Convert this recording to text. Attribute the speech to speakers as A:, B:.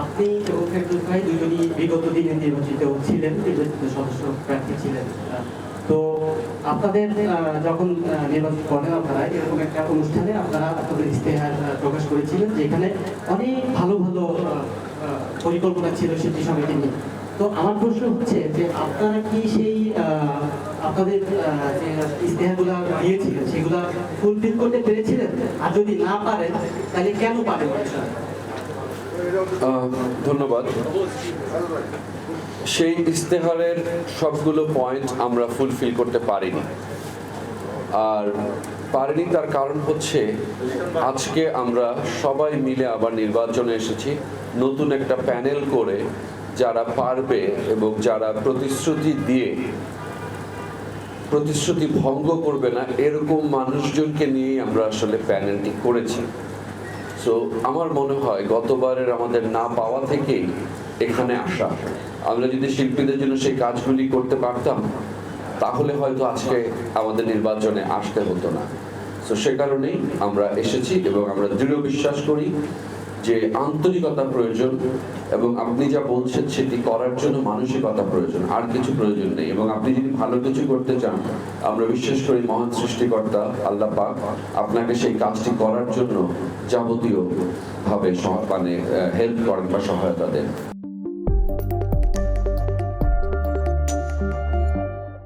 A: আপনি এবং ফেরদৌস ভাই দুজনই বিগত দিনে নির্বাচিত ছিলেন নির্বাচিত সদস্য প্রার্থী ছিলেন তো আপনাদের যখন নির্বাচন করেন আপনারা, এরকম একটা অনুষ্ঠানে আপনারা আপনাদের ইস্তেহার প্রকাশ করেছিলেন, যেখানে অনেক ভালো ভালো পরিকল্পনা ছিল শিল্পী সমিতি নিয়ে। তো আমার প্রশ্ন হচ্ছে যে আপনারা কি সেই আপনাদের যে ইস্তেহারগুলো দিয়েছিলেন, সেগুলো ফুলফিল করতে পেরেছিলেন? আর যদি না পারেন, তাহলে কেন পারেন
B: ধন্যবাদ। সেই ইস্তেহারের সবগুলো পয়েন্ট আমরা ফুলফিল করতে পারিনি। আর পারিনি তার কারণ হচ্ছে, আজকে আমরা সবাই মিলে আবার নির্বাচনে এসেছি। নতুন একটা প্যানেল করে যারা পারবে এবং যারা প্রতিশ্রুতি দিয়ে, প্রতিশ্রুতি ভঙ্গ করবে না, এরকম মানুষজনকে নিয়েই আমরা আসলে প্যানেলটি করেছি। সো আমার মনে হয় গতবারের আমাদের না পাওয়া থেকে এখানে আসা। আমরা যদি শিল্পীদের জন্য সেই কাজগুলি করতে পারতাম, তাহলে হয়তো আজকে আমাদের নির্বাচনে আসতে হতো না। তো সে কারণেই আমরা এসেছি এবং আমরা দৃঢ় বিশ্বাস করি যে আন্তরিকতা প্রয়োজন এবং আপনি যা বলছেন সেটি করার জন্য মানসিকতা প্রয়োজন, আর কিছু প্রয়োজন নেই। এবং আপনি যদি ভালো কিছু করতে চান, আমরা বিশ্বাস করি মহান সৃষ্টিকর্তা আল্লাহ পাক আপনাকে সেই কাজটি করার জন্য যাবতীয় ভাবে মানে হেল্প করেন বা সহায়তা দেন।